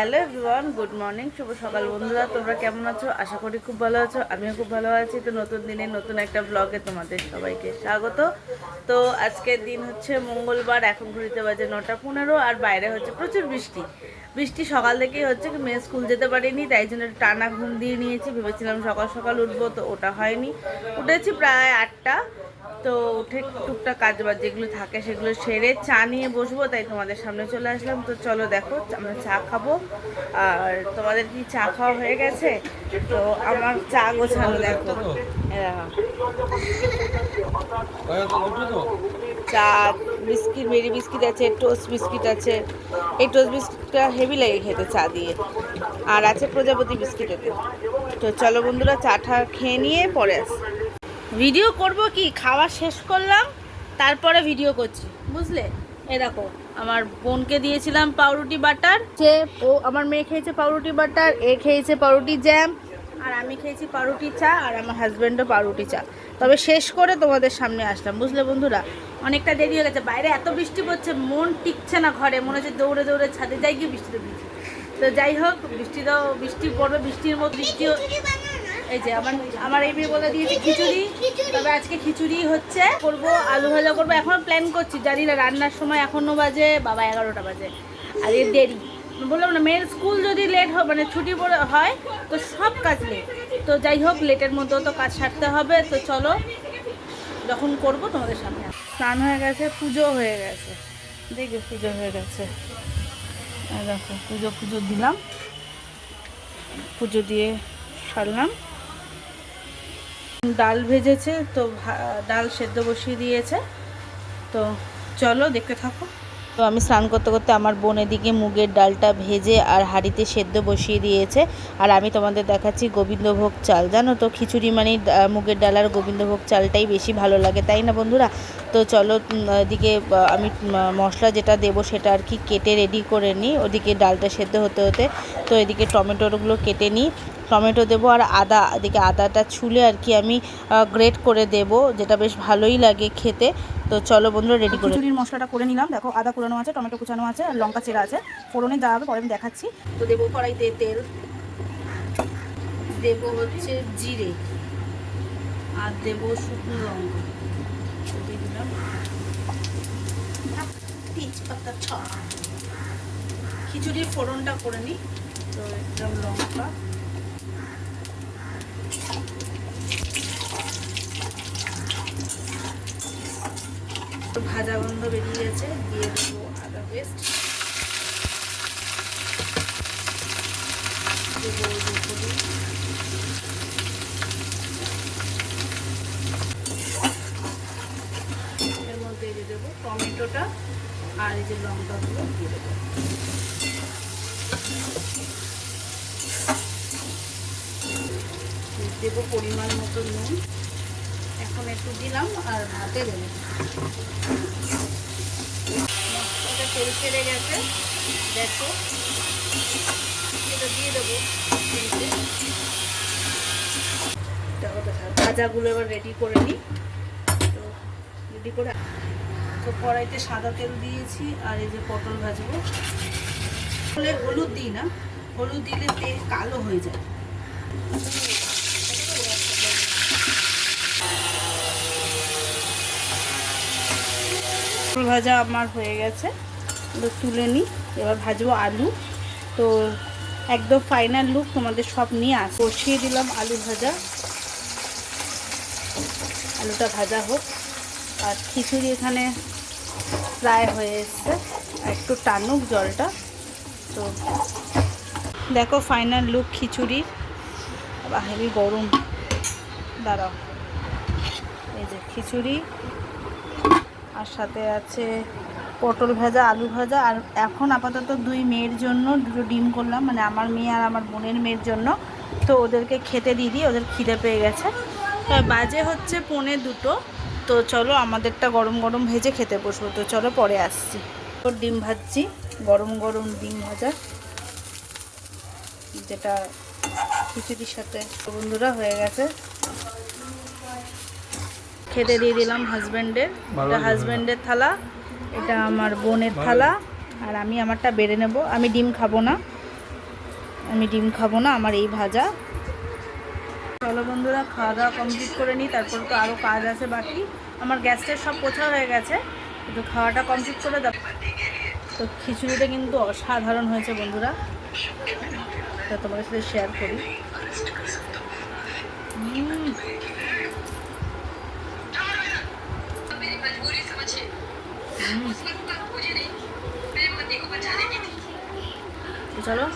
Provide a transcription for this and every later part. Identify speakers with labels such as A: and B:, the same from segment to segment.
A: Hello everyone, good morning, শুভ সকাল বন্ধুরা, তোমরা কেমন আছো? আশা করি খুব ভালো আছো, আমিও খুব ভালো আছি। তো নতুন দিনে নতুন একটা ব্লগে তোমাদের সবাইকে স্বাগত। তো আজকের দিন হচ্ছে মঙ্গলবার, এখন ঘুরিতে বাজে নটা পনেরো আর বাইরে হচ্ছে প্রচুর বৃষ্টি। বৃষ্টি সকাল থেকেই হচ্ছে মেয়ে স্কুল যেতে পারিনি, তাই জন্য টানা ঘুম দিয়ে নিয়েছি। ভেবেছিলাম সকাল সকাল উঠবো, তো ওটা হয়নি। উঠেছি প্রায় আটটা। তো উঠে টুকটাক কাজ বাজ যেগুলো থাকে সেগুলো সেরে চা নিয়ে বসবো, তাই তোমাদের সামনে চলে আসলাম। তো চলো দেখো, আমরা চা খাব। আর তোমাদের কি চা খাওয়া হয়ে গেছে? তো আমার চা গোছানো দেখো। চা, বিস্কিট, মেরি বিস্কিট আছে, টোস্ট বিস্কিট আছে। এই টোস্ট বিস্কিটটা হেভি লাগে খেতে চা দিয়ে। আর আছে প্রজাপতি বিস্কিট এতে। তো চলো বন্ধুরা, চাটা খেয়ে নিয়ে পরে আসি। ভিডিও করব কি? খাওয়া শেষ করলাম, তারপরে ভিডিও করছি। বুঝলে? এ দেখো, আমার বোনকে দিয়েছিলাম পাউরুটি বাটার যে ও আমার মেয়ে খেয়েছে পাউরুটি বাটার, এ খেয়েছে পাউরুটি জ্যাম, আর আমি খেয়েছি পাউরুটি চা, আর আমার হাজব্যান্ডও পাউরুটি চা। তবে শেষ করে তোমাদের সামনে আসলাম, বুঝলে বন্ধুরা? অনেকটা দেরি হয়ে গেছে, বাইরে এত বৃষ্টি পড়ছে, মন টিকছে না ঘরে, মনে হচ্ছে দৌড়ে দৌড়ে ছাদে যাই গিয়ে বৃষ্টিতে ভিজি। তো যাই হোক, বৃষ্টি তো, বৃষ্টি পড়বে, বৃষ্টির মধ্যে বৃষ্টিও এই যে আমার আমার এই মেয়ে বলে দিয়েছে খিচুড়ি। তবে আজকে খিচুড়ি হচ্ছে। করব আলু ভাজা করব। এখনও প্ল্যান করছি। জানি না, রান্নার সময় এখনও বাজে, বাবা এগারোটা বাজে। আর এর দেরি। বললাম না, মেয়ের স্কুল যদি লেট হয় মানে ছুটি পড়ে হয়, তো সব কাজ লেট তো যাই হোক লেটের মধ্যেও তো কাজ সারতে হবে। তো চলো, যখন করব তোমাদের সামনে। স্নান হয়ে গেছে, পুজো হয়ে গেছে। দেখবে পুজো হয়ে গেছে। দেখো, পুজো পুজো দিলাম। পুজো দিয়ে সারলাম। ডাল ভেজেছে, তো ডাল সেদ্ধ বসিয়ে দিয়েছে। তো চলো দেখতে থাকো। তো আমি স্নান করতে করতে আমার বোনের দিকে মুগের ডালটা ভেজে আর হাঁড়িতে সেদ্ধ বসিয়ে দিয়েছে। আর আমি তোমাদের দেখাচ্ছি গোবিন্দভোগ চাল। জানো তো, খিচুড়ি মানে মুগের ডাল আর গোবিন্দভোগ চালটাই বেশি ভালো লাগে, তাই না বন্ধুরা? তো চলো এদিকে আমি মশলা যেটা দেবো সেটা আর কি কেটে রেডি করে নিই। ওদিকে ডালটা সেদ্ধ হতে হতে তো এদিকে টমেটোগুলো কেটে নিই। টমেটো দেবো আর আদা এদিকে আদাটা ছুলে আর কি আমি গ্রেট করে দেব যেটা বেশ ভালোই লাগে খেতে। তো চলো বন্ধুরা রেডি করে
B: খিচুড়ির মশলাটা করে নিলাম। দেখো আদা কুড়ানো আছে টমেটো কুচানো আছে আর লঙ্কা চেরা আছে। ফোড়নে দেওয়া হবে পরে আমি দেখাচ্ছি।
A: তো দেবো কড়াইতে তেল। দেবো হচ্ছে জিরে। আর দেবো শুকনো লঙ্কা। তো দিয়ে দিলাম খিচুড়ির ফোড়নটা করে নিই তো একদম লঙ্কা। ভাজা গন্ধ বেরিয়ে গেছে, দিয়ে দেবো আদা পেস্ট দেবো হলুদ এর মধ্যে দিয়ে দেবো টমেটোটা আর এই যে লঙ্কাগুলো দিয়ে দেবো। দেবো পরিমাণ মতো নুন। এখন একটু দিলাম আর ভাতে দেবো। মশলাটা তেল ছেড়ে গেছে। দেখো। এটা দিয়ে দেবো ভাজাগুলো এবার রেডি করে নিই। তো রেডি করে তো কড়াইতে সাদা তেল দিয়েছি আর এই যে পটল ভাজবো। হলে হলুদ দিই না, হলুদ দিলে তেল কালো হয়ে যায়। ভাজা আমার হয়ে গেছে তুলে নিই, এবার ভাজবো আলু। তো একদম ফাইনাল লুক তোমাদের সব নিয়ে আস বসিয়ে দিলাম আলু ভাজা। আলুটা ভাজা হোক। আর খিচুড়ি এখানে প্রায় হয়ে এসছে। একটু টানুক জলটা। তো দেখো ফাইনাল লুক খিচুড়ির আবার হেভি গরম। দাঁড়াও। এই যে খিচুড়ি। আর সাথে আছে পটল ভাজা, আলু ভাজা। আর এখন আপাতত দুই মেয়ের জন্য দুটো ডিম করলাম। মানে আমার মেয়ে আর আমার বোনের মেয়ের জন্য। তো ওদেরকে খেতে দিয়ে দিই ওদের খিদে পেয়ে গেছে। বাজে হচ্ছে পৌনে দুটো। তো চলো আমাদেরটা গরম গরম ভেজে খেতে বসবো। তো চলো পরে আসছি। ডিম ভাজছি গরম গরম ডিম ভাজা। যেটা খিচুড়ির সাথে। বন্ধুরা হয়ে গেছে। খেতে দিয়ে দিলাম হাজব্যান্ডের এটা হাজব্যান্ডের থালা এটা আমার বোনের থালা আর আমি আমারটা বেড়ে নেব। আমি ডিম খাব না। আমি ডিম খাব না আমার এই ভাজা। চলো বন্ধুরা খাওয়া দাওয়া কমপ্লিট করে নিই তারপর তো আরও কাজ আছে বাকি। আমার গ্যাসটা সব পোছা হয়ে গেছে কিন্তু খাওয়াটা কমপ্লিট করে দাও। তো খিচুড়িটা কিন্তু অসাধারণ হয়েছে বন্ধুরা। তা তোমার সাথে শেয়ার করি। চলো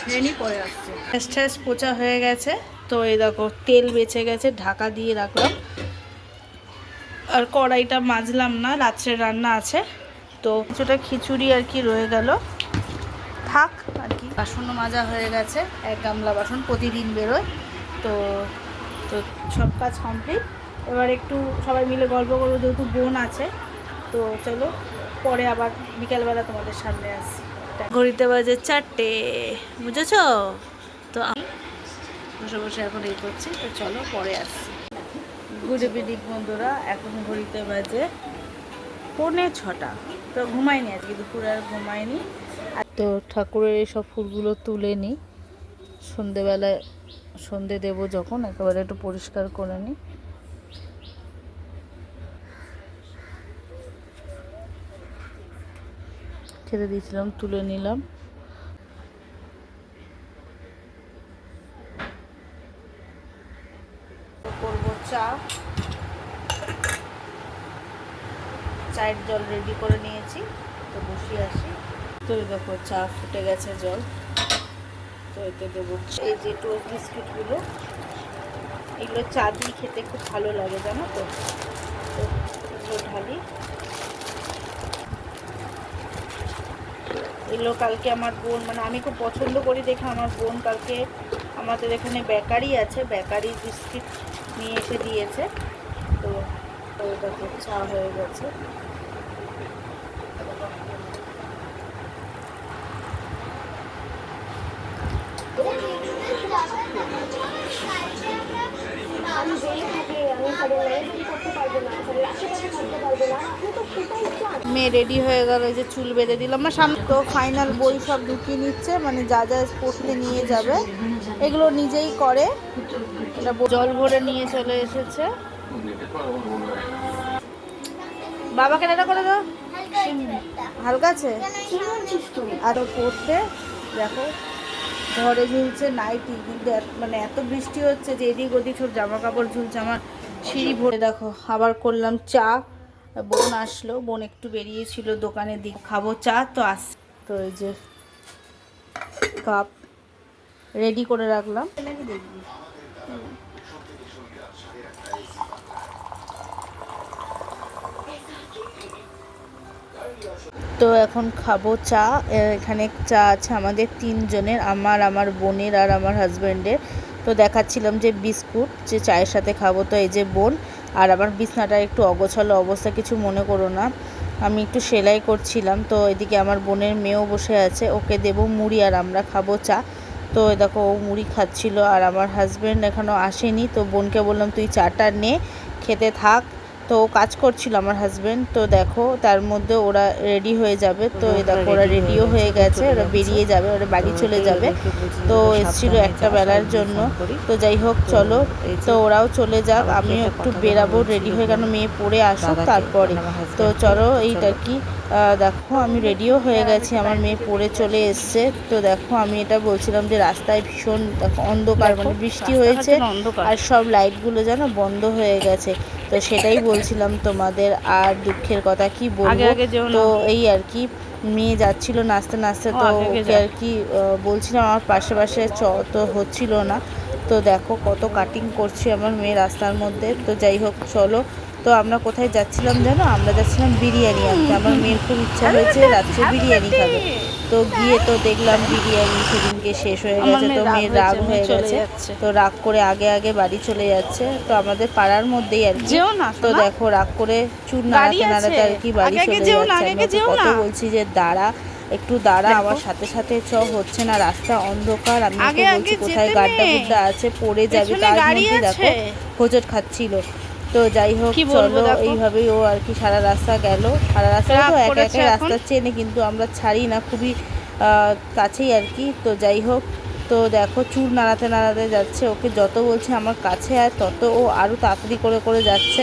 A: ট্রেনই পরে আসছে। ফেস্ট ঠেস পোচা হয়ে গেছে। তো এই দেখো, তেল বেঁচে গেছে, ঢাকা দিয়ে রাখলাম। আর কড়াইটা মাজলাম না, রাত্রে রান্না আছে। তো কিছুটা খিচুড়ি আর কি রয়ে গেল। থাক, আর কি। বাসনও মাজা হয়ে গেছে, এক গামলা বাসন প্রতিদিন বেরোয়। তো তো সব কাজ কমপ্লিট। এবার একটু সবাই মিলে গল্প করব, যেহেতু বোন আছে। তো চলো, পরে আবার বিকালবেলা তোমাদের সামনে আসি। ঘড়িতে বাজে চারটে, বুঝেছ? বসে বসে এখন এই করছি তো চলো পরে আসছি। গুড ইভিনিং বন্ধুরা এখন ঘড়িতে বাজে পৌনে ছটা। তো ঘুমাইনি আজকে দুপুরে আর ঘুমাইনি। আর তো ঠাকুরের এইসব ফুলগুলো তুলে নিই সন্ধেবেলায় সন্ধে দেবো যখন একেবারে একটু পরিষ্কার করে নিই খেতে দিয়েছিলাম তুলে নিলাম করব চা চায়ের জল রেডি করে নিয়েছি। তো বসিয়ে আসি। তো দেখো, চা ফুটে গেছে জল। তো এতে দেবো। এই যে টোস্ট বিস্কিটগুলো এগুলো চা দিয়ে খেতে খুব ভালো লাগে, জানো তো? তো এগুলো ঢালি। এগুলো কালকে আমার বোন মানে আমি খুব পছন্দ করি দেখে আমার বোন কালকে আমাদের এখানে বেকারি আছে, বেকারি বিস্কিট নিয়ে এসে দিয়েছে। তো তো দেখো চা হয়ে গেছে। মেয়ে রেডি হয়ে গেল যে চুল বেঁধে দিলাম। না, সামনে তো ফাইনাল বই সব ঢুকিয়ে নিচ্ছে মানে যা যা পড়তে নিয়ে যাবে, এগুলো নিজেই করে। এটা জল ভরে নিয়ে চলে এসেছে। বাবাকে এটা করে দাও। হালকা আছে আর ও পড়তে দেখো ঘরে ঝুলছে নাইটি কিন্তু এত- মানে এত বৃষ্টি হচ্ছে যে এদিক ওদিক সব জামা কাপড় ঝুলছে আমার সিঁড়ি ভরে দেখো আবার করলাম চা। বোন আসলো বোন একটু বেরিয়েছিল দোকানের দিক। খাব চা তো আস তো এই যে কাপ রেডি করে রাখলাম। দেখবি? তো এখন খাব চা। এখানে চা আছে আমাদের তিনজনের, আমার আমার বোনের আর আমার হাজব্যান্ডের তো দেখাচ্ছিলাম যে বিস্কুট, যে চায়ের সাথে খাব। তো এই যে বোন আর আমার বিছনাটা একটু অগোছালো অবস্থা, কিছু মনে করো না। আমি একটু সেলাই করছিলাম, তো এদিকে আমার বোনের মেয়েও বসে আছে। ওকে দেবো মুড়ি আর আমরা খাব চা। তো দেখো, ও মুড়ি খাচ্ছিল আর আমার হাজব্যান্ড এখনও আসেনি। তো বোনকে বললাম, তুই চাটা নে, খেতে থাক। তো কাজ করছিল আমার হাজবেন্ড তো দেখো তার মধ্যে ওরা রেডি হয়ে যাবে। তো দেখো ওরা রেডিও হয়ে গেছে ওরা বেরিয়ে যাবে ওরা বাড়ি চলে যাবে। তো এসেছিল একটা বেলার জন্য। তো যাই হোক চলো। তো ওরাও চলে যাক আমিও একটু বেরাবো রেডি হয়ে কেন মেয়ে পড়ে আসুক তারপরে। তো চলো এইটা কি? দেখো আমি রেডিও হয়ে গেছি আমার মেয়ে পড়ে চলে এসছে। তো দেখো আমি এটা বলছিলাম যে রাস্তায় ভীষণ দেখো অন্ধকার মানে বৃষ্টি হয়েছে আর সব লাইটগুলো যেন বন্ধ হয়ে গেছে। তো সেটাই বলছিলাম তোমাদের আর দুঃখের কথা কি বলব? তো এই আর কি মেয়ে যাচ্ছিল নাচতে নাচতে তো ওকে আর কি বলছিলাম আমার পাশে পাশে চ তো হচ্ছিল না। তো দেখো কত কাটিং করছি আমার মেয়ে রাস্তার মধ্যে। তো যাই হোক চলো তো আমরা কোথায় যাচ্ছিলাম জানো? আমরা যাচ্ছিলাম বিরিয়ানি আনতে। আমার মেয়ের খুব ইচ্ছা হয়েছে রাত্রে বিরিয়ানি খাবে। তো গিয়ে তো দেখলাম বিরিয়ানি সেদিনকে শেষ হয়ে গেছে। তো মেয়ের রাগ হয়ে গেছে। তো রাগ করে আগে আগে বাড়ি চলে যাচ্ছে। তো আমাদের পাড়ার মধ্যেই আর কি। তো দেখো রাগ করে চুল নাড়াতে নাড়াতে আর কি বাড়ি চলে যাচ্ছে। কত বলছি যে দাঁড়া একটু দাঁড়া আমার সাথে সাথে চ হচ্ছে না রাস্তা অন্ধকার। আমি বলছি কোথায় গাড্ডা গুড্ডা আছে? পড়ে যাবে তার মধ্যে দেখো হোঁচট খাচ্ছিল। তো যাই হোক চলো এইভাবেই ও আর কি সারা রাস্তা গেল। সারা রাস্তা তো এক একে রাস্তা চেনে কিন্তু আমরা ছাড়ি না খুবই কাছেই আর কি। তো যাই হোক
B: তো দেখো চুর নাড়াতে নাড়াতে যাচ্ছে। ওকে যত বলছে আমার কাছে আর তত ও আরও তাড়াতাড়ি করে করে যাচ্ছে।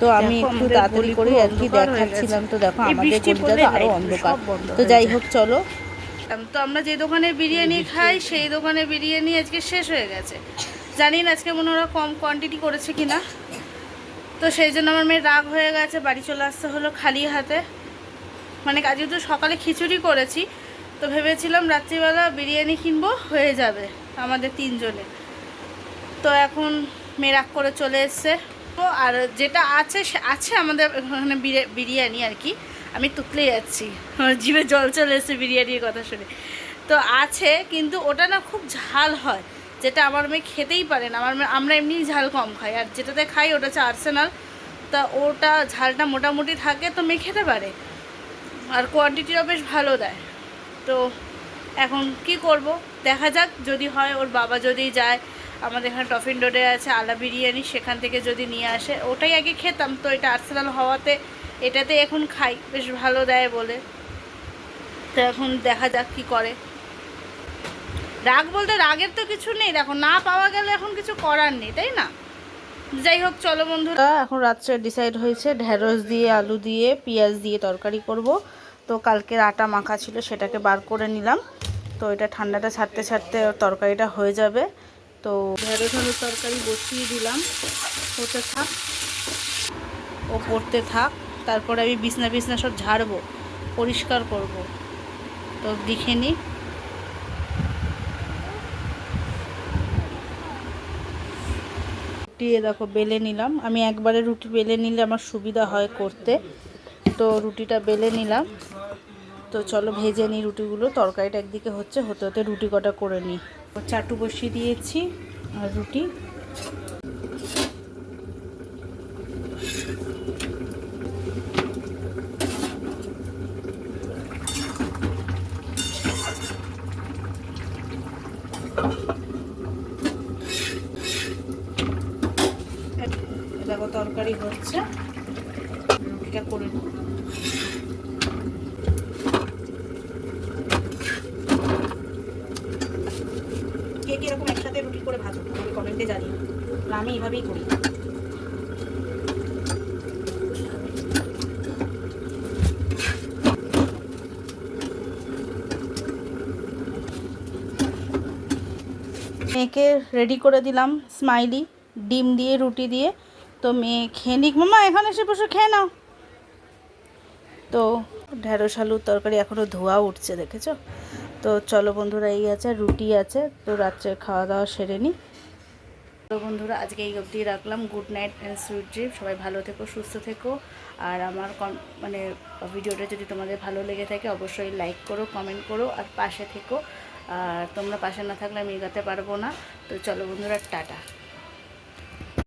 B: তো আমি একটু তাড়াতাড়ি করে আর কি দেখাচ্ছিলাম। তো দেখো আমাদের গলিটা তো আরও অন্ধকার। তো যাই হোক চলো।
A: তো আমরা যে দোকানে বিরিয়ানি খাই সেই দোকানে বিরিয়ানি আজকে শেষ হয়ে গেছে। জানি না আজকে মনে হয় ওরা কম কোয়ান্টিটি করেছে কিনা। তো সেই জন্য আমার মেয়ের রাগ হয়ে গেছে, বাড়ি চলে আসতে হলো খালি হাতে। মানে কাজে তো সকালে খিচুড়ি করেছি, তো ভেবেছিলাম রাত্রিবেলা বিরিয়ানি কিনবো, হয়ে যাবে আমাদের তিনজনে। তো এখন মেয়ে রাগ করে চলে এসছে। তো আর যেটা আছে আছে আমাদের ওখানে বিরি- বিরিয়ানি আর কি। আমি তুতলে যাচ্ছি। আমার জিভে জল চলে এসছে বিরিয়ানির কথা শুনে। তো আছে, কিন্তু ওটা না খুব ঝাল হয়। যেটা আমার মেয়ে খেতেই পারে না। আমার আমরা এমনি ঝাল কম খাই, আর যেটাতে খাই ওটা হচ্ছে আর্সেনাল তা ওটা ঝালটা মোটামুটি থাকে, তো মেয়ে খেতে পারে। আর কোয়ান্টিটিও বেশ ভালো দেয়। তো এখন কি করব? দেখা যাক, যদি হয়, ওর বাবা যদি যায়, আমাদের এখানে টফিন রোডে আছে, আলা বিরিয়ানি, সেখান থেকে যদি নিয়ে আসে, ওটাই আগে খেতাম। তো এটা আর্সেনাল হওয়াতে এটাতে এখন খাই, বেশ ভালো দেয় বলে। তো এখন দেখা যাক কি করে। রাগ বলতে রাগের তো কিছু নেই, দেখো, না পাওয়া গেলে এখন কিছু করার নেই, তাই না? যাই হোক, চলো বন্ধুরা।
B: এখন রাত্রে ডিসাইড হয়েছে ঢেঁড়স দিয়ে, আলু দিয়ে, পেঁয়াজ দিয়ে তরকারি করব। তো কালকের আটা মাখা ছিল, সেটাকে বার করে নিলাম। তো এটা ঠান্ডাটা ছাড়তে ছাড়তে তরকারিটা হয়ে যাবে। তো ঢেঁড়স আলুর তরকারি বসিয়ে দিলাম। হতে থাক। ও পড়তে থাক। তারপরে আমি বিছনা বিছনা সব ঝাড়বো, পরিষ্কার করব। তো দেখে নিই রুটি, এ দেখো বেলে নিলাম। আমি একবারে রুটি বেলে নিলে আমার সুবিধা হয় করতে। তো রুটিটা বেলে নিলাম। তো চলো ভেজে নিই রুটিগুলো। তরকারিটা একদিকে হচ্ছে, হতে হতে রুটি কটা করে নিই। চাটু বসিয়ে দিয়েছি আর রুটি এ দেখো তরকারি হচ্ছে। রুটিটা করে কে কে এরকম একসাথে রুটি করে ভাজো, আমি কমেন্টে আর আমি এইভাবেই করি। মেয়েকে রেডি করে দিলাম স্মাইলি ডিম দিয়ে, রুটি দিয়ে। তো মেয়ে খেয়ে নিক। মামা এখানে এসে বসে খেয়ে নাও। তো ঢেঁড়স আলুর তরকারি এখনও ধোয়া উঠছে, দেখেছ? তো চলো বন্ধুরা, এই আছে, রুটি আছে, তো রাত্রে খাওয়া দাওয়া সেরে নিই। তো বন্ধুরা, আজকে এই অবধি রাখলাম। Good night and sweet dream সবাই ভালো থেকো, সুস্থ থেকো। আর আমার মানে ভিডিওটা যদি তোমাদের ভালো লেগে থাকে, অবশ্যই লাইক করো কমেন্ট করো, আর পাশে থেকো। আর তোমরা পাশে না থাকলে আমি এগাতে পারব না। তো চলো বন্ধুরা, টাটা।